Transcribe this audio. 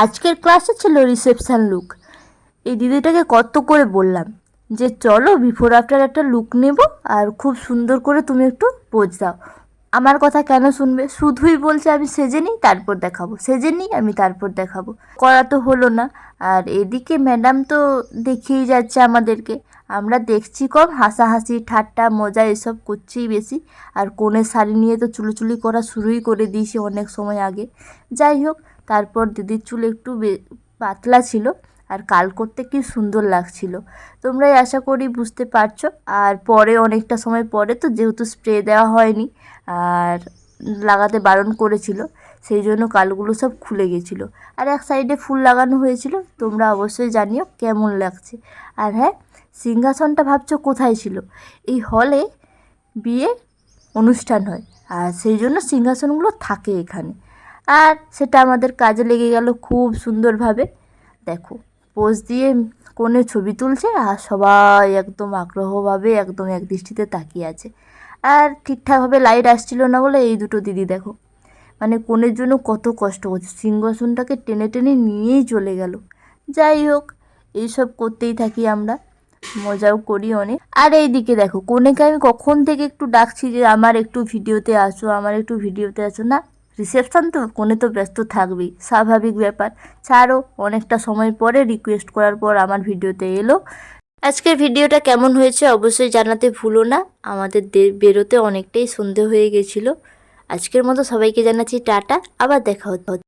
আজকের ক্লাসে ছিল রিসেপশান লুক এই দিদিটাকে কত করে বললাম যে, চলো বিফোর আফটার একটা লুক নেব আর খুব সুন্দর করে তুমি একটু পোজ দাও আমার কথা কেন শুনবে? শুধুই বলছে, আমি সেজে নিই, তারপর দেখাবো। সেজে নিই, আমি তারপর দেখাবো। করা তো হলো না। আর এদিকে ম্যাডাম তো দেখিয়েই যাচ্ছে আমাদেরকে। আমরা দেখছি কম, হাসাহাসি, ঠাট্টা, মজা, এসব করছেই বেশি। আর কোণের শাড়ি নিয়ে তো চুলোচুলি করা শুরুই করে দিয়েছি অনেক সময় আগে। যাই হোক তারপর দিদির চুল একটু পাতলা ছিল আর কাল করতে কি সুন্দর লাগছিল। তোমরাই আশা করি বুঝতে পারছ। আর পরে অনেকটা সময় পরে তো যেহেতু স্প্রে দেওয়া হয়নি, আর লাগাতে বারণ করেছিল, সেই জন্য কালগুলো সব খুলে গেছিল। আর এক সাইডে ফুল লাগানো হয়েছিল, তোমরা অবশ্যই জানিও কেমন লাগছে। আর হ্যাঁ সিংহাসনটা ভাবছ কোথায় ছিল? এই হলে বিয়ে অনুষ্ঠান হয়, আর সেই জন্য সিংহাসনগুলো থাকে এখানে। আর সেটা আমাদের কাজে লেগে গেল খুব সুন্দরভাবে। দেখো, পোজ দিয়ে কোণে ছবি তুলছে আর সবাই একদম আগ্রহভাবে একদম এক দৃষ্টিতে তাকিয়ে আছে। আর ঠিকঠাকভাবে লাইট আসছিল না বলে এই দুটো দিদি দেখো মানে কোণের জন্য কত কষ্ট করছে। সিংহাসনটাকে টেনে টেনে নিয়েই চলে গেল। যাই হোক, এইসব করতেই থাকি আমরা, মজাও করি অনেক। আর এইদিকে দেখো কোনেকে আমি কখন থেকে একটু ডাকছি যে, আমার একটু ভিডিওতে আসো, আমার একটু ভিডিওতে আসো। না রিসেপশন তো কোনে তো ব্যস্ত থাকবেই। স্বাভাবিক ব্যাপার। ছাড়ো, অনেকটা সময় পরে রিকোয়েস্ট করার পর আমার ভিডিওতে এলো। আজকের ভিডিওটা কেমন হয়েছে অবশ্যই জানাতে ভুলো না। আমাদের বেরোতে অনেকটাই সন্ধে হয়ে গেছিল। আজকের মতো সবাইকে জানাচ্ছি টাটা। আবার দেখা হচ্ছে।